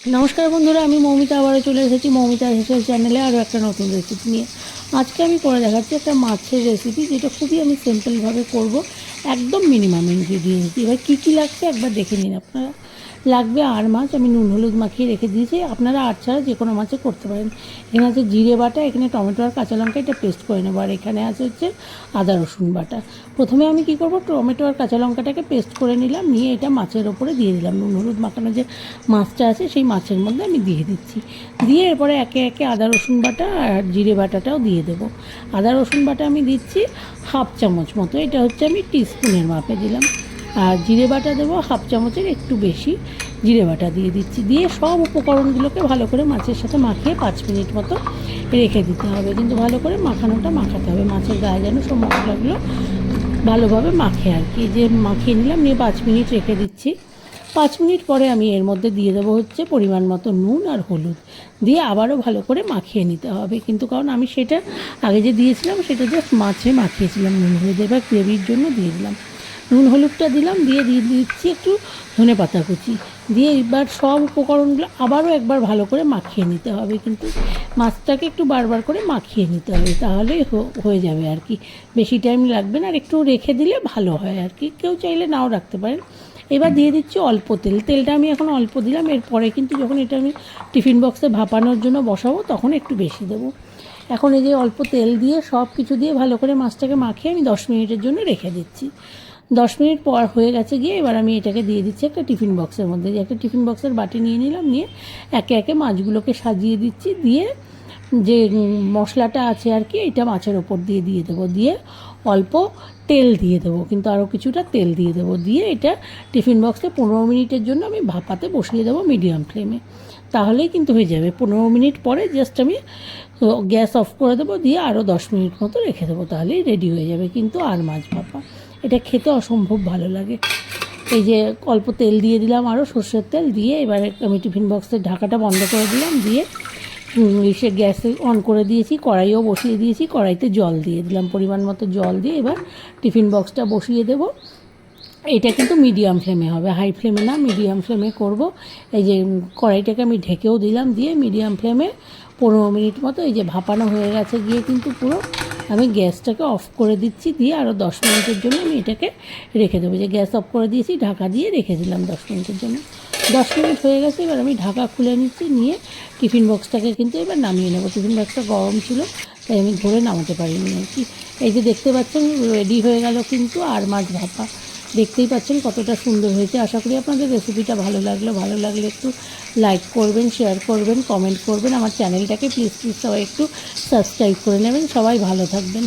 নমস্কার বন্ধুরা, আমি মৌমিতা, আবারও চলে এসেছি মৌমিতা হেসেল চ্যানেলে আরও একটা নতুন রেসিপি নিয়ে। আজকে আমি করে দেখাচ্ছি একটা মাছের রেসিপি যেটা খুবই আমি সিম্পলভাবে করব, একদম মিনিমাম ইনগ্রিডিয়েন্টস এবার কী কী লাগছে একবার দেখে নিন আপনারা। লাগবে আর মাছ, আমি নুন, হলুদ মাখিয়ে রেখে দিয়েছি। আপনারা আর ছাড়া যে কোনো মাছে করতে পারেন। এখানে আছে জিরে বাটা, এখানে টমেটো আর কাঁচা লঙ্কা, এটা পেস্ট করে নেব। আর এখানে আছে হচ্ছে আদা, রসুন বাটা। প্রথমে আমি কি করব, টমেটো আর কাঁচা লঙ্কাটাকে পেস্ট করে নিলাম, নিয়ে এটা মাছের ওপরে দিয়ে দিলাম। নুন, হলুদ মাখানো যে মাছটা আছে, সেই মাছের মধ্যে আমি দিয়ে দিচ্ছি। দিয়ে এরপরে একে একে আদা, রসুন বাটা আর জিরে বাটাটাও দিয়ে দেবো। আদা, রসুন বাটা আমি দিচ্ছি হাফ চামচ মতো। এটা হচ্ছে আমি টিস্পুনের মাপে দিলাম। আর জিরে বাটা দেবো, হাফ চামচের একটু বেশি জিরে বাটা দিয়ে দিচ্ছি। দিয়ে সব উপকরণগুলোকে ভালো করে মাছের সাথে মাখিয়ে পাঁচ মিনিট মতো রেখে দিতে হবে। কিন্তু ভালো করে মাখানোটা মাখাতে হবে। মাছের গায়ে যেন সব মশলাগুলো ভালোভাবে মাখে আর কি। যে মাখিয়ে নিলাম, নিয়ে পাঁচ মিনিট রেখে দিচ্ছি। পাঁচ মিনিট পরে আমি এর মধ্যে দিয়ে দেবো হচ্ছে পরিমাণ মতো নুন আর হলুদ। দিয়ে আবারও ভালো করে মাখিয়ে নিতে হবে। কিন্তু কারণ আমি সেটা আগে যে দিয়েছিলাম, সেটা জাস্ট মাছে মাখিয়েছিলাম, নুন হলুদ এবার গ্রেভির জন্য দিয়ে দিলাম। নুন হলুদটা দিলাম, দিয়ে দিয়ে দিচ্ছি একটু ধনে পাতা কুচি। দিয়ে এবার সব উপকরণগুলো আবারও একবার ভালো করে মাখিয়ে নিতে হবে কিন্তু। মাছটাকে একটু বারবার করে মাখিয়ে নিতে হবে তাহলেই হ- হয়ে যাবে আর কি। বেশি টাইম লাগবে না আর একটু রেখে দিলে ভালো হয় আর কি। কেউ চাইলে নাও রাখতে পারেন। এবার দিয়ে দিচ্ছি অল্প তেল। তেলটা আমি এখন অল্প দিলাম, এরপরে কিন্তু যখন এটা আমি টিফিন বক্সে ভাপানোর জন্য বসাবো, তখন একটু বেশি দেবো। এখন এই যে অল্প তেল দিয়ে সব কিছু দিয়ে ভালো করে মাছটাকে মাখিয়ে আমি দশ মিনিটের জন্য রেখে দিচ্ছি। দশ মিনিট পর হয়ে গেছে গিয়ে এবার আমি এটাকে দিয়ে দিচ্ছি একটা টিফিন বক্সের মধ্যে। একটা টিফিন বক্সের বাটি নিয়ে নিলাম, নিয়ে একে একে মাছগুলোকে সাজিয়ে দিচ্ছি, দিয়ে যে মশলাটা আছে আর কি, এটা মাছের ওপর দিয়ে দিয়ে দেবো। দিয়ে অল্প তেল দিয়ে দেবো, কিন্তু আরও কিছুটা তেল দিয়ে দেবো। দিয়ে এটা টিফিন বক্সে পনেরো মিনিটের জন্য আমি ভাপাতে বসিয়ে দেবো মিডিয়াম ফ্লেমে। তাহলেই কিন্তু হয়ে যাবে। পনেরো মিনিট পরে জাস্ট আমি গ্যাস অফ করে দেবো, দিয়ে আরও দশ মিনিট মতো রেখে দেবো, তাহলেই রেডি হয়ে যাবে। কিন্তু আর মাছ ভাপা, এটা খেতে অসম্ভব ভালো লাগে। এই যে অল্প তেল দিয়ে দিলাম আরও সর্ষের তেল দিয়ে এবারে আমি টিফিন বক্সের ঢাকাটা বন্ধ করে দিলাম, দিয়ে সে গ্যাসে অন করে দিয়েছি, কড়াইও বসিয়ে দিয়েছি, কড়াইতে জল দিয়ে দিলাম, পরিমাণ মতো জল দিয়ে এবার টিফিন বক্সটা বসিয়ে দেবো। এটা কিন্তু মিডিয়াম ফ্লেমে হবে হাই ফ্লেমে না মিডিয়াম ফ্লেমে করব। এই যে কড়াইটাকে আমি ঢেকেও দিলাম, দিয়ে মিডিয়াম ফ্লেমে পনেরো মিনিট মতো এই যে ভাপানো হয়ে গেছে গিয়ে কিন্তু পুরো আমি গ্যাসটাকে অফ করে দিচ্ছি, দিয়ে আরও দশ মিনিটের জন্য আমি এটাকে রেখে দেবো। যে গ্যাস অফ করে দিয়েছি, ঢাকা দিয়ে রেখে দিলাম দশ মিনিটের জন্য। দশ মিনিট হয়ে গেছে, এবার আমি ঢাকা খুলে নিচ্ছি, নিয়ে টিফিন বক্সটাকে কিন্তু এবার নামিয়ে নেব। টিফিন বক্সটা গরম ছিল, তাই আমি ধরে নামাতে পারিনি আর কি। এই যে দেখতে পাচ্ছেন রেডি হয়ে গেল কিন্তু আর মাছ ভাপা। দেখতেই পাচ্ছেন কতটা সুন্দর হয়েছে। আশা করি আপনাদের রেসিপিটা ভালো লাগল। ভালো লাগলে একটু লাইক করবেন শেয়ার করবেন কমেন্ট করবেন। আমার চ্যানেলটাকে প্লিজ প্লিজ সবাই একটু সাবস্ক্রাইব করে নেবেন। সবাই ভালো থাকবেন।